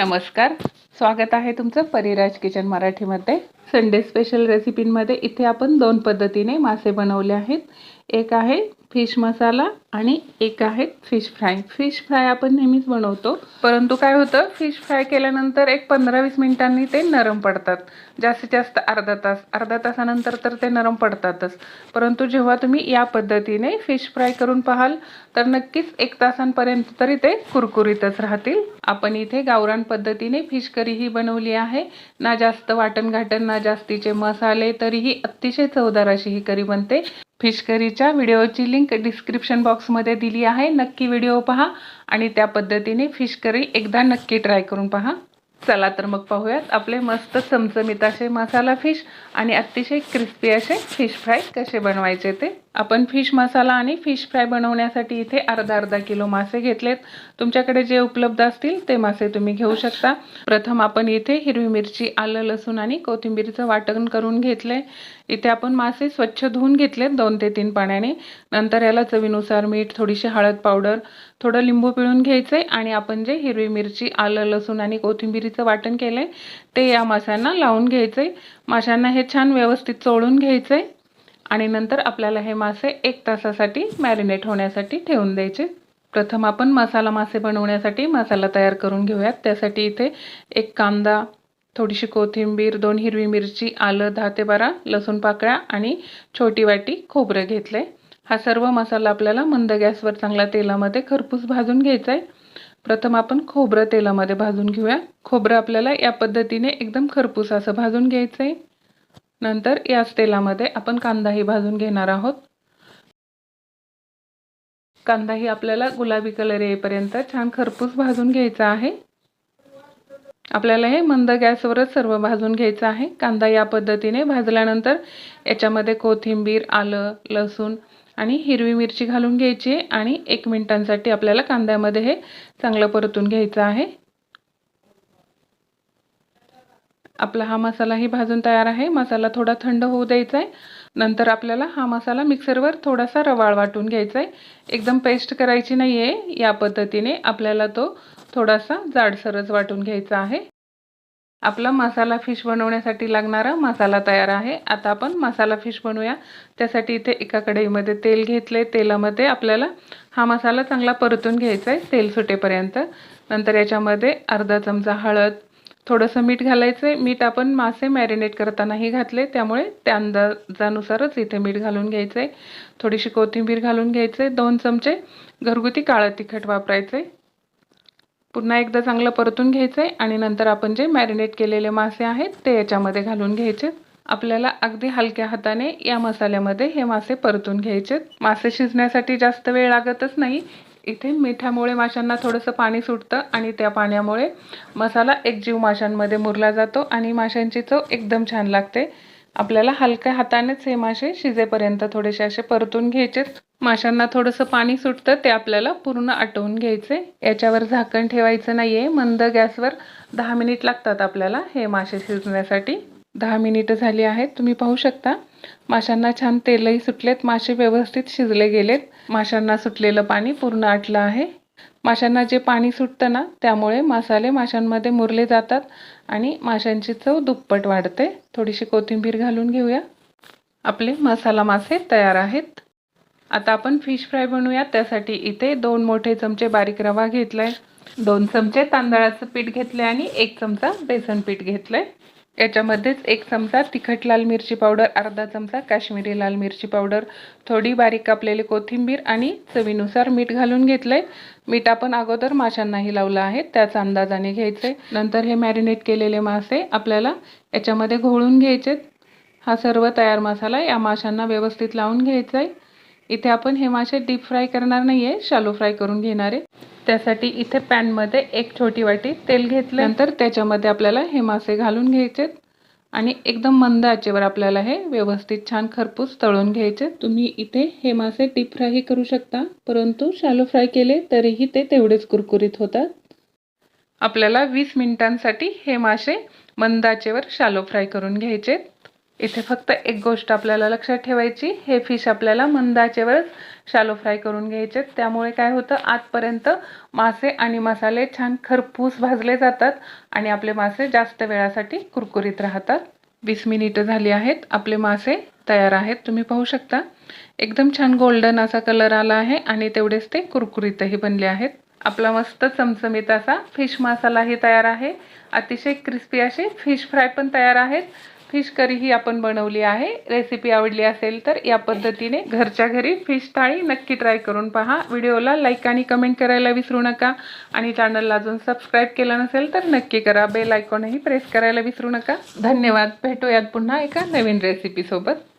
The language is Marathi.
नमस्कार. स्वागत आहे तुमचं परिराज किचन मराठीमध्ये. संडे स्पेशल रेसिपींमध्ये इथे आपण दोन पद्धतीने मासे बनवले आहेत. एक आहे फिश मसाला आणि एक आहे फिश फ्राय फिश फ्राय आपण नेहमीच बनवतो. परंतु काय होतं? फिश फ्राय केल्यानंतर एक पंधरा वीस मिनिटांनी ते नरम पडतात. जास्तीत जास्त अर्धा तास. अर्धा तासानंतर तर ते नरम पडतातच. परंतु जेव्हा तुम्ही या पद्धतीने फिश फ्राय करून पाहाल तर नक्कीच एक तासांपर्यंत तरी ते कुरकुरीतच राहतील. आपण इथे गावरान पद्धतीने फिश करी ही बनवली आहे. ना जास्त वाटण घाटण ना जास्तीचे मसाले तरीही अतिशय चवदार अशी ही करी बनते. फिश करीच्या व्हिडिओची लिंक डिस्क्रिप्शन बॉक्समध्ये दिली आहे. नक्की व्हिडिओ पहा आणि त्या पद्धतीने फिश करी एकदा नक्की ट्राय करून पहा. चला तर मग पाहूयात आपले मस्त चमचमीत असे मसाला फिश आणि अतिशय क्रिस्पी असे फिश फ्राय कसे बनवायचे ते. आपण फिश मसाला आणि फिश फ्राय बनवण्यासाठी इथे अर्धा अर्धा किलो मासे घेतलेत. तुमच्याकडे जे उपलब्ध असतील ते मासे तुम्ही घेऊ शकता. प्रथम आपण इथे हिरवी मिरची आलं लसूण आणि कोथिंबीरचं वाटण करून घेतले इथे आपण मासे स्वच्छ धुवून घेतलेत दोन ते तीन पाण्याने. नंतर याला चवीनुसार मीठ थोडीशी हळद पावडर थोडं लिंबू पिळून घ्यायचं आणि आपण जे हिरवी मिरची आलं लसूण आणि कोथिंबीरीचं वाटण केलं ते या माशांना लावून घ्यायचं आहे माशांना हे छान व्यवस्थित चोळून घ्यायचं आहे आणि नंतर आपल्याला हे मासे एक तासासाठी मॅरिनेट होण्यासाठी ठेवून द्यायचे. प्रथम आपण मसाला मासे बनवण्यासाठी मसाला तयार करून घेऊयात. त्यासाठी इथे एक कांदा थोडीशी कोथिंबीर दोन हिरवी मिरची आलं दहा ते बारा लसूण पाकळ्या आणि छोटी वाटी खोबरं घेतलं आहे हा सर्व मसाला आपल्याला मंद गॅसवर चांगला तेलामध्ये खरपूस भाजून घ्यायचा आहे प्रथम आपण खोबरं तेलामध्ये भाजून घेऊया. खोबरं आपल्याला या पद्धतीने एकदम खरपूस असं भाजून घ्यायचं आहे नंतर याच तेलामध्ये आपण कांदाही भाजून घेणार आहोत. कांदाही आपल्याला गुलाबी कलर येईपर्यंत छान खरपूस भाजून घ्यायचा आहे. आपल्याला हे मंद गॅसवरच सर्व भाजून घ्यायचं आहे. कांदा या पद्धतीने भाजल्यानंतर याच्यामध्ये कोथिंबीर आलं लसूण आणि हिरवी मिरची घालून घ्यायची आणि एक मिनिटांसाठी आपल्याला कांद्यामध्ये हे चांगलं परतून घ्यायचं आहे. आपला हा मसालाही भाजून तयार आहे. मसाला थोडा थंड होऊ द्यायचा आहे नंतर आपल्याला हा मसाला मिक्सरवर थोडासा रवाळ वाटून घ्यायचा आहे एकदम पेस्ट करायची नाही आहे या पद्धतीने आपल्याला तो थोडासा जाडसरच वाटून घ्यायचा आहे. आपला मसाला फिश बनवण्यासाठी लागणारा मसाला तयार आहे. आता आपण मसाला फिश बनवूया. त्यासाठी इथे एका कढईमध्ये तेल घेतले तेलामध्ये आपल्याला हा मसाला चांगला परतून घ्यायचा आहे तेल सुटेपर्यंत. नंतर याच्यामध्ये अर्धा चमचा हळद थोडंसं मीठ घालायचं आहे मीठ आपण मासे मॅरिनेट करतानाही घातले त्यामुळे त्या अंदाजानुसारच इथे मीठ घालून घ्यायचं आहे थोडीशी कोथिंबीर घालून घ्यायचं आहे दोन चमचे घरगुती काळं तिखट वापरायचं आहे पुन्हा एकदा चांगलं परतून घ्यायचं आहे आणि नंतर आपण जे मॅरिनेट केलेले मासे आहेत ते याच्यामध्ये घालून घ्यायचे. आपल्याला अगदी हलक्या हाताने या मसाल्यामध्ये हे मासे परतून घ्यायचे मासे शिजण्यासाठी जास्त वेळ लागतच नाही. इथे मिठामुळे माशांना थोडंसं पाणी सुटतं आणि त्या पाण्यामुळे मसाला एकजीव माशांमध्ये मुरला जातो आणि माशांची चव एकदम छान लागते. आपल्याला हलक्या हातानेच हे मासे शिजेपर्यंत थोडेसे असे परतून घ्यायचे. माशांना थोडंसं पाणी सुटतं ते आपल्याला पूर्ण आटवून घ्यायचे. याच्यावर झाकण ठेवायचं नाही आहे मंद गॅसवर दहा मिनिट लागतात आपल्याला हे मासे शिजण्यासाठी. दहा मिनिटं झाली आहेत. तुम्ही पाहू शकता. माशांना छान तेलही सुटलेत. मासे व्यवस्थित शिजले गेलेत. माशांना सुटलेलं पाणी पूर्ण आटलं आहे. माशांना जे पाणी सुटतं ना त्यामुळे मसाले माशांमध्ये मुरले जातात आणि माशांची चव दुप्पट वाढते. थोडीशी कोथिंबीर घालून घेऊया. आपले मसाला मासे तयार आहेत. आता आपण फिश फ्राय बनवूया. त्यासाठी इथे दोन मोठे चमचे बारीक रवा घेतला आहे दोन चमचे तांदळाचं पीठ घेतले आणि एक चमचा बेसन पीठ घेतलं आहे याच्यामध्येच एक चमचा तिखट लाल मिरची पावडर अर्धा चमचा काश्मीरी लाल मिरची पावडर थोडी बारीक कापलेली कोथिंबीर आणि चवीनुसार मीठ घालून घेतलं आहे मीठ आपण अगोदर माशांनाही लावलं आहे त्याच अंदाजाने घ्यायचे नंतर हे मॅरिनेट केलेले मासे आपल्याला याच्यामध्ये घोळून घ्यायचे हा सर्व तयार मसाला या माशांना व्यवस्थित लावून घ्यायचा आहे इथे आपण हे मासे डीप फ्राय करणार नाही आहे शालो फ्राय करून घेणार आहे. त्यासाठी इथे पॅनमध्ये एक छोटी वाटी तेल घेतलं नंतर त्याच्यामध्ये आपल्याला हे मासे घालून घ्यायचे आणि एकदम मंद आचेवर आपल्याला हे व्यवस्थित छान खरपूस तळून घ्यायचे तुम्ही इथे हे मासे डीप फ्रायही करू शकता. परंतु शालो फ्राय केले तरीही ते तेवढेच कुरकुरीत होतात. आपल्याला वीस मिनिटांसाठी हे मासे मंद आचेवर शालो फ्राय करून घ्यायचे इथे फक्त एक गोष्ट आपल्याला लक्षात ठेवायची हे फिश आपल्याला मंदाचेवरच शालो फ्राय करून घ्यायचे त्यामुळे काय होतं आजपर्यंत मासे आणि मसाले छान खरपूस भाजले जातात आणि आपले मासे जास्त वेळासाठी कुरकुरीत राहतात. वीस मिनिटं झाली आहेत आपले मासे तयार आहेत तुम्ही पाहू शकता. एकदम छान गोल्डन असा कलर आला आहे आणि तेवढेच ते कुरकुरीतही बनले आहेत. आपला मस्त चमचमीत असा फिश मसालाही तयार आहे. अतिशय क्रिस्पी असे फिश फ्राय पण तयार आहेत. फिश करी ही आपण बनवली आहे. रेसिपी आवडली असेल तर या पद्धतीने घरच्या घरी फिश थाळी नक्की ट्राय करून पहा. व्हिडिओला लाईक आणि कमेंट करायला विसरू नका. आणि चॅनलला अजून सबस्क्राईब केलं नसेल तर नक्की करा. बेल आयकॉनही प्रेस करायला विसरू नका. धन्यवाद. भेटूयात पुन्हा एका नवीन रेसिपीसोबत